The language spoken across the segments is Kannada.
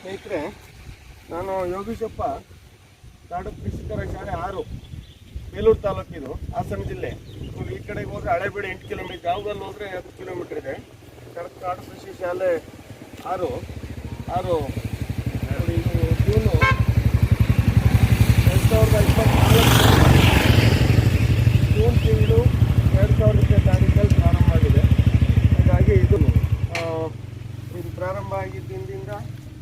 ಸ್ನೇಹಿತರೆ, ನಾನು ಯೋಗೀಶಪ್ಪ ನಾಡು ಕೃಷಿಕರ ಶಾಲೆ ಆರು, ಬೇಲೂರು ತಾಲೂಕಿದು, ಹಾಸನ ಜಿಲ್ಲೆ. ಈ ಕಡೆಗೆ ಹೋದ್ರೆ ಹಳೆಬೀಡು ಎಂಟು ಕಿಲೋಮೀಟರ್ ಯಾವುದಲ್ಲಿ ಹೋದ್ರೆ ಹತ್ತು ಕಿಲೋಮೀಟರ್ ಇದೆ. ನಾಡು ಕೃಷಿ ಶಾಲೆ ಆರು ಆರು ಇದು ಜೂನು ಎರಡು ಸಾವಿರದ ಇಪ್ಪತ್ತ್ನಾಲ್ಕು ಜೂನ್ ತಿಂಗಳು ಎರಡು ಸಾವಿರದ ತಾರೀಕಲ್ಲಿ ಪ್ರಾರಂಭ ಆಗಿದೆ. ಹಾಗಾಗಿ ಇದು ಇದು ಪ್ರಾರಂಭ ಆಗಿದ್ದರಿಂದ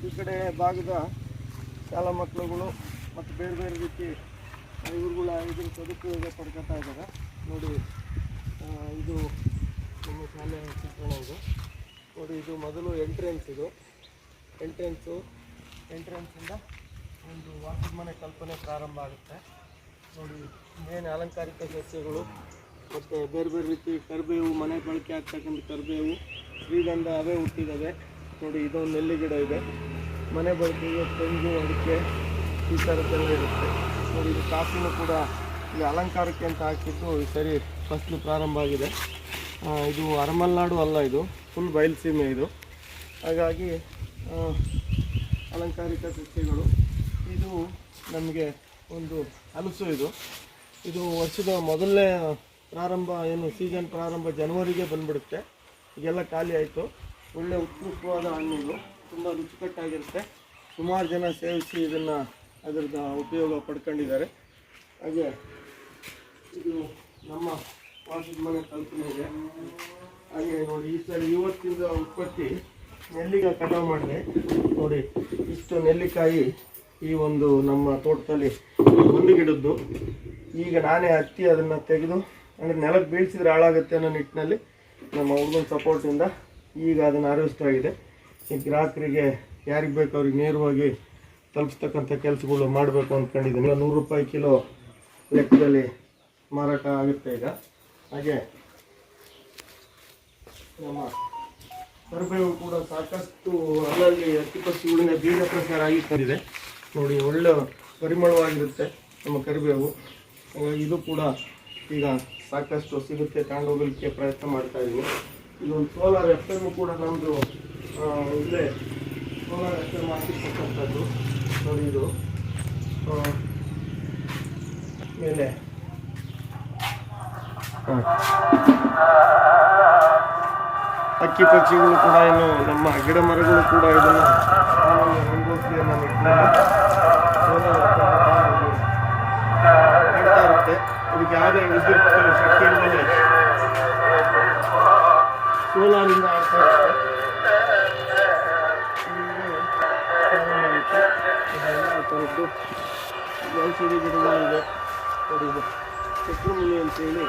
ಈ ಕಡೆ ಭಾಗದ ಶಾಲಾ ಮಕ್ಕಳುಗಳು ಮತ್ತು ಬೇರೆ ಬೇರೆ ರೀತಿ ಇವ್ರುಗಳ ಇದ್ರ ಸದುಪಯೋಗ ಪಡ್ಕೊತಾ ಇದ್ದಾರೆ. ನೋಡಿ ಇದು ನಮ್ಮ ಶಾಲೆ ಚಿತ್ರಣ ಇದು. ನೋಡಿ, ಇದು ಮೊದಲು ಎಂಟ್ರೆನ್ಸ್ ಇದು. ಎಂಟ್ರೆನ್ಸು ಎಂಟ್ರೆನ್ಸಿಂದ ಒಂದು ವಾಸದ ಮನೆ ಕಲ್ಪನೆ ಪ್ರಾರಂಭ ಆಗುತ್ತೆ. ನೋಡಿ ಮೇನ್ ಅಲಂಕಾರಿಕ ಸಸ್ಯಗಳು ಮತ್ತು ಬೇರೆ ಬೇರೆ ರೀತಿ ಕರಿಬೇವು, ಮನೆ ಬಳಕೆ ಆಗ್ತಕ್ಕಂಥ ಕರಿಬೇವು, ಶ್ರೀಗಂಧ ಅವೇ ಹುಟ್ಟಿದ್ದಾವೆ ನೋಡಿ, ಇದೊಂದು ನೆಲ್ಲಿ ಗಿಡ ಇದೆ. ಮನೆ ಬಳಕೆಗೆ ತೆಂಗು, ಅಡಿಕೆ ಈ ಥರದ್ದೆಲ್ಲ ಇರುತ್ತೆ. ನೋಡಿ, ಇದು ಕಾಫಿನೂ ಕೂಡ ಈ ಅಲಂಕಾರಕ್ಕೆ ಅಂತ ಹಾಕಿದ್ದು ಈ ಸರಿ ಫಸ್ಲು ಪ್ರಾರಂಭ ಆಗಿದೆ. ಇದು ಅರಮಲ್ನಾಡು ಅಲ್ಲ ಇದು. ಫುಲ್ ಬಯಲುಸೀಮೆ ಇದು. ಹಾಗಾಗಿ ಅಲಂಕಾರಿಕ ಸಸ್ಯಗಳು ಇದು ನಮಗೆ ಒಂದು ಹಲಸು ಇದು. ಇದು ವರ್ಷದ ಮೊದಲನೇ ಪ್ರಾರಂಭ ಏನು ಸೀಸನ್ ಪ್ರಾರಂಭ ಜನವರಿಗೆ ಬಂದ್ಬಿಡುತ್ತೆ. ಈಗೆಲ್ಲ ಖಾಲಿ ಆಯಿತು. ಒಳ್ಳೆ ಉತ್ಕೃಷ್ಟವಾದ ಹಣ್ಣು ತುಂಬ ರುಚಿಕಟ್ಟಾಗಿರುತ್ತೆ. ಸುಮಾರು ಜನ ಸೇವಿಸಿ ಇದನ್ನು ಅದರದ ಉಪಯೋಗ ಪಡ್ಕೊಂಡಿದ್ದಾರೆ. ಹಾಗೆ ಇದು ನಮ್ಮ ವಾಸದ ಮನೆ ಕಲ್ಪನೆ ಇದೆ. ಹಾಗೆ ನೋಡಿ, ಈ ಸಲ ಇವತ್ತಿಂದ ಉತ್ಪತ್ತಿ ನೆಲ್ಲಿಕಾಯಿ ಕಟಾವು ಮಾಡಿದೆ. ನೋಡಿ, ಇಷ್ಟು ನೆಲ್ಲಿಕಾಯಿ ಈ ಒಂದು ನಮ್ಮ ತೋಟದಲ್ಲಿ ಒಂದು ಗಿಡದ್ದು. ಈಗ ನಾನೇ ಹತ್ತಿ ಅದನ್ನು ತೆಗೆದು, ಅಂದರೆ ನೆಲಕ್ಕೆ ಬೀಳ್ಸಿದ್ರೆ ಹಾಳಾಗುತ್ತೆ ಅನ್ನೋ ನಿಟ್ಟಿನಲ್ಲಿ ನಮ್ಮ ಹುಡುಗನ ಸಪೋರ್ಟಿಂದ ಈಗ ಅದನ್ನು ಹಾರ್ವೆಸ್ಟ್ ಆಗಿದೆ. ಈ ಗ್ರಾಹಕರಿಗೆ ಯಾರಿಗೆ ಬೇಕು ಅವ್ರಿಗೆ ನೇರವಾಗಿ ತಲುಪಿಸ್ತಕ್ಕಂಥ ಕೆಲಸಗಳು ಮಾಡಬೇಕು ಅಂದ್ಕೊಂಡಿದ್ದೀನಿ ನೂರು ರೂಪಾಯಿ ಕಿಲೋ ಲೆಕ್ಕದಲ್ಲಿ ಮಾರಾಟ ಆಗುತ್ತೆ ಈಗ. ಹಾಗೆ ನಮ್ಮ ಕರಿಬೇವು ಕೂಡ ಸಾಕಷ್ಟು ಅಲ್ಲಲ್ಲಿ ಹತ್ತಿ ಉಳಿನ ಬೀಜ ಪ್ರಸಾರ ಆಗಿ ತಂದಿದೆ ನೋಡಿ, ಒಳ್ಳೆ ಪರಿಮಳವಾಗಿರುತ್ತೆ ನಮ್ಮ ಕರಿಬೇವು. ಇದು ಕೂಡ ಈಗ ಸಾಕಷ್ಟು ಸಿಗುತ್ತೆ ತಗೊಂಡೋಗಲಿಕ್ಕೆ ಪ್ರಯತ್ನ ಮಾಡ್ತಾ ಇದ್ದೀನಿ ಇದೊಂದು ಸೋಲಾರ್ ಎಫ್ ಎಂ ಕೂಡ ನಮ್ಮದು ಇಲ್ಲೇ ಸೋಲಾರ್ ಎಫ್ ಎಂ ಹಾಕಿರ್ತಕ್ಕಂಥದ್ದು ನೋಡಿ ಇದು ಮೇಲೆ. ಅಕ್ಕಿ ಹಕ್ಕಿ ಪಕ್ಷಿಗಳು ಕೂಡ ಏನು ನಮ್ಮ ಗಿಡ ಮರಗಳು ಕೂಡ ಇದನ್ನು ನಿಟ್ಟಿನಲ್ಲಿ ಸೋಲಾರ್ ಇರುತ್ತೆ. ಇದಕ್ಕೆ ಯಾವುದೇ ವಿದ್ಯುತ್ ಶಕ್ತಿ ಇಲ್ಲದೆ ನೋಡಿ ಇದು ಚಕ್ರಮುನಿ ಅಂತೇಳಿ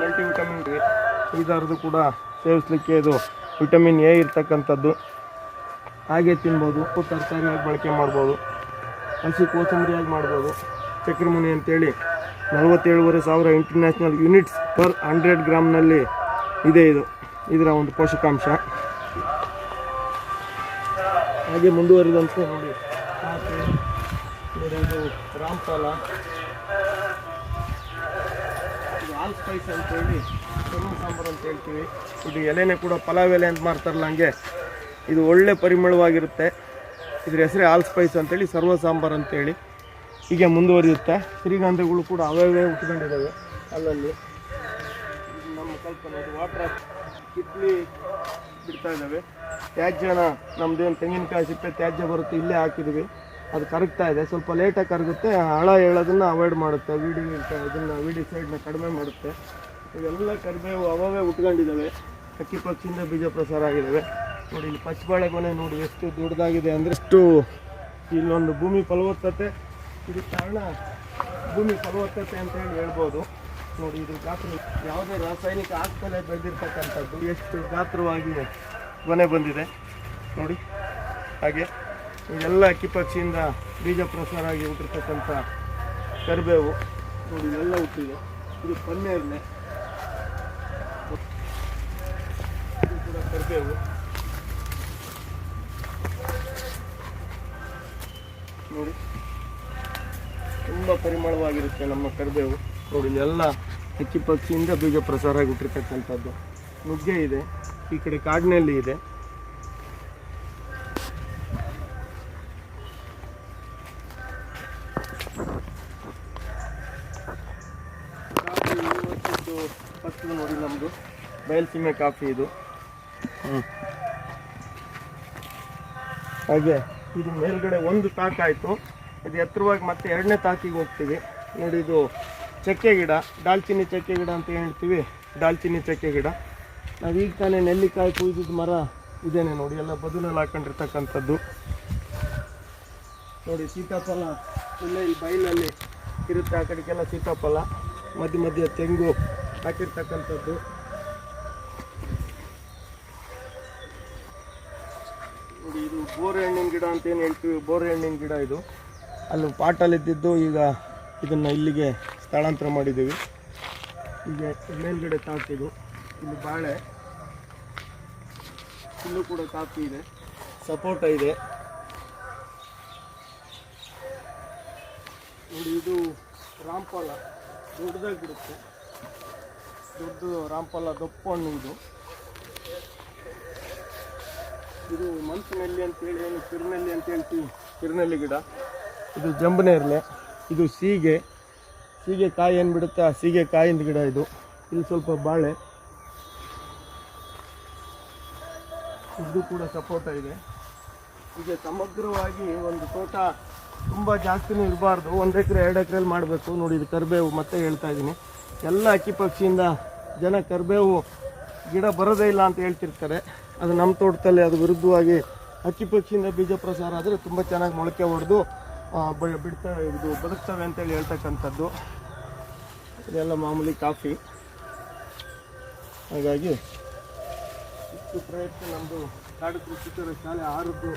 ಮಲ್ಟಿ ವಿಟಮಿನ್ ಈ ಥರದ್ದು ಕೂಡ ಸೇವಿಸ್ಲಿಕ್ಕೆ ಇದು ವಿಟಮಿನ್ ಎ ಇರ್ತಕ್ಕಂಥದ್ದು. ಹಾಗೆ ತಿನ್ಬೋದು ತರಕಾರಿಯಾಗಿ ಬಳಕೆ ಮಾಡ್ಬೋದು, ಹಸಿ ಕೋಸಂಬರಿಯಾಗಿ ಮಾಡ್ಬೋದು. ಚಕ್ರಮುನಿ ಅಂತೇಳಿ ನಲವತ್ತೇಳುವರೆ ಸಾವಿರ ಇಂಟರ್ನ್ಯಾಷನಲ್ ಯೂನಿಟ್ಸ್ ಪರ್ ಹಂಡ್ರೆಡ್ ಗ್ರಾಮ್ನಲ್ಲಿ ಇದೆ ಇದು. ಇದರ ಒಂದು ಪೋಷಕಾಂಶ. ಹಾಗೆ ಮುಂದುವರಿದಂತೆ ನೋಡಿ. ರಾಮ್ಪಾಲ ಆಲ್ ಸ್ಪೈಸ್ ಅಂತೇಳಿ ಕರ್ಮ ಸಾಂಬಾರು ಅಂತ ಹೇಳ್ತೀವಿ. ಇದು ಎಲೆನೇ ಕೂಡ ಪಲಾವ್ ಎಲೆ ಅಂತ ಮಾಡ್ತಾರಲ್ಲ ಹಂಗೆ. ಇದು ಒಳ್ಳೆ ಪರಿಮಳವಾಗಿರುತ್ತೆ. ಇದ್ರ ಹೆಸರೇ ಆಲ್ ಸ್ಪೈಸ್ ಅಂತೇಳಿ, ಸರ್ವ ಸಾಂಬಾರು ಅಂತೇಳಿ. ಹೀಗೆ ಮುಂದುವರಿಯುತ್ತೆ. ಶ್ರೀಗಂಧಗಳು ಕೂಡ ಅವಯವೇ ಉಟ್ಕೊಂಡಿದ್ದಾವೆ ಅಲ್ಲಲ್ಲಿ. ನಮ್ಮ ಕಲ್ಪನೆ ವಾಟರ್ ಕಿತ್ಲಿ ಬಿಡ್ತಾ ಇದ್ದಾವೆ. ತ್ಯಾಜ್ಯನ ನಮ್ದೇನು ತೆಂಗಿನಕಾಯಿ ಸಿಪ್ಪೆ ತ್ಯಾಜ್ಯ ಬರುತ್ತೆ, ಇಲ್ಲೇ ಹಾಕಿದ್ವಿ. ಅದು ಕರಗ್ತಾ ಇದೆ. ಸ್ವಲ್ಪ ಲೇಟಾಗಿ ಕರಗುತ್ತೆ. ಹಳ ಹೇಳೋದನ್ನು ಅವಾಯ್ಡ್ ಮಾಡುತ್ತೆ. ವಿಡಿ ಇದನ್ನು ವಿಡಿ ಸೈಡ್ನ ಕಡಿಮೆ ಮಾಡುತ್ತೆ. ಇವೆಲ್ಲ ಕರಿಬೇವು ಅವವೇ ಉಟ್ಕೊಂಡಿದ್ದಾವೆ. ಅಕ್ಕಿ ಪಕ್ಷಿಯಿಂದ ಬೀಜ ಪ್ರಸಾರ ಆಗಿದ್ದಾವೆ. ನೋಡಿ, ಇಲ್ಲಿ ಪಚ್ಚಬಾಳೆ ಕೊನೆ ನೋಡಿ, ಎಷ್ಟು ದೊಡ್ಡದಾಗಿದೆ ಅಂದರೆ ಎಷ್ಟು ಇಲ್ಲೊಂದು ಭೂಮಿ ಫಲವತ್ತತೆ. ಇದಕ್ಕೆ ಕಾರಣ ಭೂಮಿ ಫಲವತ್ತತೆ ಅಂತ ಹೇಳಿ ಹೇಳ್ಬೋದು. ನೋಡಿ, ಇದು ಗಾತ್ರ ಯಾವುದೇ ರಾಸಾಯನಿಕ ಹಾಕ್ತಲೇ ಬೆಳೆದಿರ್ತಕ್ಕಂಥದ್ದು ಎಷ್ಟು ಗಾತ್ರವಾಗಿ ಮನೆ ಬಂದಿದೆ. ನೋಡಿ, ಹಾಗೆ ಇದೆಲ್ಲ ಅಕ್ಕಿ ಪಕ್ಷಿಯಿಂದ ಬೀಜ ಪ್ರಸಾರ ಆಗಿ ಹುಟ್ಟಿರ್ತಕ್ಕಂಥ ಕರಿಬೇವು. ನೋಡಿ ಇದೆಲ್ಲ ಹುಟ್ಟಿದೆ. ಇದು ಪನ್ನೇರಳೆ ಇದು ಕೂಡ ಕರಿಬೇವು. ನೋಡಿ, ತುಂಬ ಪರಿಮಳವಾಗಿರುತ್ತೆ ನಮ್ಮ ಕರಿಬೇವು. ನೋಡಿ ಇಲ್ಲೆಲ್ಲ ಹಕ್ಕಿ ಪಕ್ಷಿಯಿಂದ ಬೀಜ ಪ್ರಸಾರ ಆಗಿಬಿಟ್ಟಿರ್ತಕ್ಕಂಥದ್ದು ನುಗ್ಗೆ ಇದೆ, ಈ ಕಡೆ ಕಾಡಿನಲ್ಲಿ ಇದೆ. ನೋಡಿ ನಮ್ಮದು ಬಯಲ್ಸೀಮೆ ಕಾಫಿ ಇದು. ಹಾಗೆ, ಇದು ಮೇಲ್ಗಡೆ ಒಂದು ತಾಕಾಯಿತು ಇದು ಎತ್ತರವಾಗಿ ಮತ್ತೆ ಎರಡನೇ ತಾಕಿಗೆ ಹೋಗ್ತೀವಿ. ನೋಡಿ, ಇದು ಚಕ್ಕೆ ಗಿಡ ದಾಲ್ಚಿನ್ನಿ ಚಕ್ಕೆ ಗಿಡ ಅಂತ ಹೇಳ್ತೀವಿ. ದಾಲ್ಚಿನ್ನಿ ಚಕ್ಕೆ ಗಿಡ. ನಾವು ಈಗ ತಾನೇ ನೆಲ್ಲಿಕಾಯಿ ಕುಯ್ದಿದ್ದ ಮರ ಇದೇನೆ ನೋಡಿ. ಎಲ್ಲ ಬದುಲಲ್ಲಿ ಹಾಕೊಂಡಿರ್ತಕ್ಕಂಥದ್ದು. ನೋಡಿ, ಸೀತಾಫಲ ಇಲ್ಲೇ ಈ ಬೈಲಲ್ಲಿ ಇರುತ್ತೆ. ಆ ಕಡೆಗೆಲ್ಲ ಸೀತಾಫಲ, ಮಧ್ಯ ಮಧ್ಯ ತೆಂಗು ಹಾಕಿರ್ತಕ್ಕಂಥದ್ದು. ನೋಡಿ, ಇದು ಬೋರೆ ಹಣ್ಣಿನ ಗಿಡ ಅಂತ ಏನು ಹೇಳ್ತೀವಿ? ಬೋರೆ ಹಣ್ಣಿನ ಗಿಡ ಇದು. ಅಲ್ಲಿ ಪಾಟಲ್ಲಿದ್ದಿದ್ದು ಈಗ ಇದನ್ನು ಇಲ್ಲಿಗೆ ಸ್ಥಳಾಂತರ ಮಾಡಿದ್ದೀವಿ. ಈಗ ಮೇಲ್ಗಡೆ ತಾಪಿದು ಇಲ್ಲಿ ಬಾಳೆ. ಇಲ್ಲೂ ಕೂಡ ಕಾಫಿ ಇದೆ. ಸಪೋಟ ಇದೆ. ನೋಡಿ ಇದು ರಾಂಫಲ ದೊಡ್ಡದಾಗಿರುತ್ತೆ. ದೊಡ್ಡ ರಾಂಫಲ ದಪ್ಪು ಹಣ್ಣು ಇದು. ಇದು ಮಂಚಿನಲ್ಲಿ ಅಂತೇಳಿ ಏನು ಕಿರ್ನಲ್ಲಿ ಅಂತ ಹೇಳ್ತೀವಿ. ಕಿರ್ನಲ್ಲಿ ಗಿಡ. ಇದು ಜಂಬನೇರ್ಲೆ ಇದು ಸೀಗೆ. ಸೀಗೆ ಕಾಯಿ ಏನು ಬಿಡುತ್ತೆ? ಆ ಸೀಗೆ ಕಾಯಿಂದ ಗಿಡ ಇದು. ಇಲ್ಲಿ ಸ್ವಲ್ಪ ಬಾಳೆ. ಇದು ಕೂಡ ಸಪೋರ್ಟ್ ಇದೆ. ಹೀಗೆ ಸಮಗ್ರವಾಗಿ ಒಂದು ತೋಟ ತುಂಬ ಜಾಸ್ತಿನೂ ಇರಬಾರ್ದು. ಒಂದು ಎಕರೆ, ಎರಡು ಎಕರೆಯಲ್ಲಿ ಮಾಡಬೇಕು. ನೋಡಿ, ಇದು ಕರಿಬೇವು ಮತ್ತೆ ಹೇಳ್ತಾ ಇದ್ದೀನಿ. ಎಲ್ಲ ಅಕ್ಕಿ ಪಕ್ಷಿಯಿಂದ ಜನ ಕರಿಬೇವು ಗಿಡ ಬರೋದೇ ಇಲ್ಲ ಅಂತ ಹೇಳ್ತಿರ್ತಾರೆ. ಅದು ನಮ್ಮ ತೋಟದಲ್ಲಿ ಅದು ವಿರುದ್ಧವಾಗಿ ಅಕ್ಕಿ ಪಕ್ಷಿಯಿಂದ ಬೀಜ ಪ್ರಸಾರ ಆದರೆ ತುಂಬ ಚೆನ್ನಾಗಿ ಮೊಳಕೆ ಹೊಡೆದು ಬಿಡ್ತವೆ ಇದು ಬದುಕ್ತವೆ ಅಂತೇಳಿ ಹೇಳ್ತಕ್ಕಂಥದ್ದು. ಇದೆಲ್ಲ ಮಾಮೂಲಿ ಕಾಫಿ. ಹಾಗಾಗಿ ಇಷ್ಟು ಪ್ರಯತ್ನ ನಮ್ಮದು ಕಾಡು ಕೃಷಿಕರ ಶಾಲೆ ಆರದ್ದು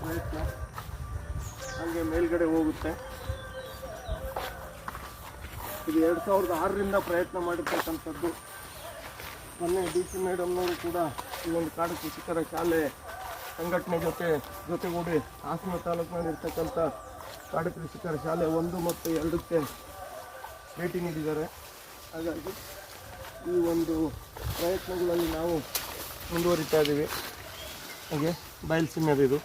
ಪ್ರಯತ್ನ. ಹಾಗೆ ಮೇಲ್ಗಡೆ ಹೋಗುತ್ತೆ. ಇದು ಎರಡು ಸಾವಿರದ ಆರರಿಂದ ಪ್ರಯತ್ನ ಮಾಡಿರ್ತಕ್ಕಂಥದ್ದು. ಮೊನ್ನೆ ಡಿ ಸಿ ಮೇಡಮ್ನವರು ಕೂಡ ಈ ಒಂದು ಕಾಡು ಕೃಷಿಕರ ಶಾಲೆ ಸಂಘಟನೆ ಜೊತೆ, ಜೊತೆಗೂಡಿ ಹಾಸನ ತಾಲೂಕಿನಲ್ಲಿ ಇರ್ತಕ್ಕಂಥ ಕಾಡು ಕೃಷಿಕರ ಶಾಲೆ ಒಂದು ಮತ್ತು ಎರಡಕ್ಕೆ ಭೇಟಿ ನೀಡಿದ್ದಾರೆ. ಹಾಗಾಗಿ ಈ ಒಂದು ಪ್ರಯತ್ನಗಳಲ್ಲಿ ನಾವು ಮುಂದುವರಿತಾ ಇದ್ದೀವಿ. ಹಾಗೆ ಬಯಲುಸೀಮೆದು ಇದು.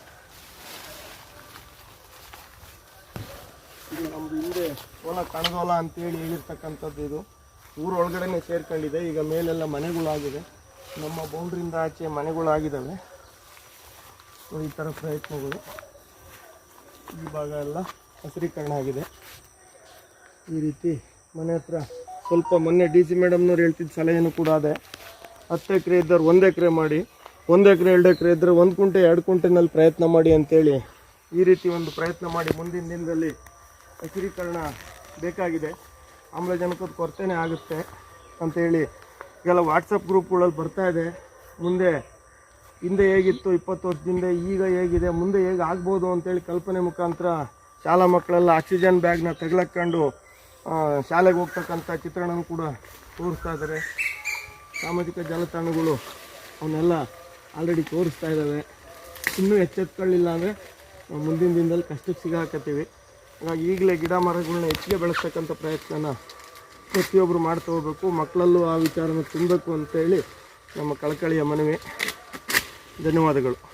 ಇದು ನಮ್ಮದು ಹಿಂದೆ ಹೊಲ ಕಣದೋಲ ಅಂತೇಳಿ ಹೇಳಿರ್ತಕ್ಕಂಥದ್ದು ಇದು. ಊರೊಳಗಡೆನೆ ಸೇರ್ಕೊಂಡಿದೆ. ಈಗ ಮೇಲೆಲ್ಲ ಮನೆಗಳಾಗಿದೆ. ನಮ್ಮ ಬೌಂಡ್ರಿಂದ ಆಚೆ ಮನೆಗಳಾಗಿದ್ದಾವೆ. ಈ ಥರ ಪ್ರಯತ್ನಗಳು. ಈ ಭಾಗ ಎಲ್ಲ ಹಸಿರೀಕರಣ ಆಗಿದೆ. ಈ ರೀತಿ ಮನೆ ಹತ್ರ ಸ್ವಲ್ಪ ಮೊನ್ನೆ ಡಿ ಸಿ ಮೇಡಮ್ನವ್ರು ಹೇಳ್ತಿದ್ದ ಸಲಹೆಯೂ ಕೂಡ ಅದೇ. ಹತ್ತು ಎಕರೆ ಇದ್ದವ್ರು ಒಂದು ಎಕರೆ ಮಾಡಿ, ಒಂದು ಎಕರೆ, ಎರಡು ಎಕರೆ ಇದ್ದರೆ ಒಂದು ಕುಂಟೆ, ಎರಡು ಕುಂಟೆನಲ್ಲಿ ಪ್ರಯತ್ನ ಮಾಡಿ ಅಂತೇಳಿ ಈ ರೀತಿ ಒಂದು ಪ್ರಯತ್ನ ಮಾಡಿ ಮುಂದಿನ ದಿನದಲ್ಲಿ ಹಸಿರೀಕರಣ ಬೇಕಾಗಿದೆ. ಆಮ್ಲಜನಕದ ಕೊರತೆನೇ ಆಗುತ್ತೆ ಅಂಥೇಳಿ ಈಗೆಲ್ಲ ವಾಟ್ಸಪ್ ಗ್ರೂಪ್ಗಳಲ್ಲಿ ಬರ್ತಾ ಇದೆ. ಮುಂದೆ ಹಿಂದೆ ಹೇಗಿತ್ತು, ಇಪ್ಪತ್ತು ವರ್ಷದಿಂದ ಈಗ ಹೇಗಿದೆ, ಮುಂದೆ ಹೇಗೆ ಆಗ್ಬೋದು ಅಂತೇಳಿ ಕಲ್ಪನೆ ಮುಖಾಂತರ ಶಾಲಾ ಮಕ್ಕಳೆಲ್ಲ ಆಕ್ಸಿಜನ್ ಬ್ಯಾಗ್ನ ತಗಲಕ್ಕೊಂಡು ಶಾಲೆಗೆ ಹೋಗ್ತಕ್ಕಂಥ ಚಿತ್ರಣನೂ ಕೂಡ ತೋರಿಸ್ತಾ ಇದ್ದಾರೆ. ಸಾಮಾಜಿಕ ಜಾಲತಾಣಗಳು ಅವನ್ನೆಲ್ಲ ಆಲ್ರೆಡಿ ತೋರಿಸ್ತಾ ಇದ್ದಾವೆ. ಇನ್ನೂ ಎಚ್ಚೆತ್ಕೊಳ್ಳಿಲ್ಲ ಅಂದರೆ ಮುಂದಿನ ದಿನದಲ್ಲಿ ಕಷ್ಟಕ್ಕೆ ಸಿಗಾಕತ್ತೀವಿ. ಹಾಗಾಗಿ ಈಗಲೇ ಗಿಡ ಮರಗಳನ್ನ ಹೆಚ್ಚಿಗೆ ಬೆಳೆಸ್ತಕ್ಕಂಥ ಪ್ರಯತ್ನನ ಪ್ರತಿಯೊಬ್ಬರು ಮಾಡ್ತಾ ಹೋಗ್ಬೇಕು. ಮಕ್ಕಳಲ್ಲೂ ಆ ವಿಚಾರನ ತುಂಬಬೇಕು ಅಂತೇಳಿ ನಮ್ಮ ಕಳಕಳಿಯ ಮನವಿ. ಧನ್ಯವಾದಗಳು.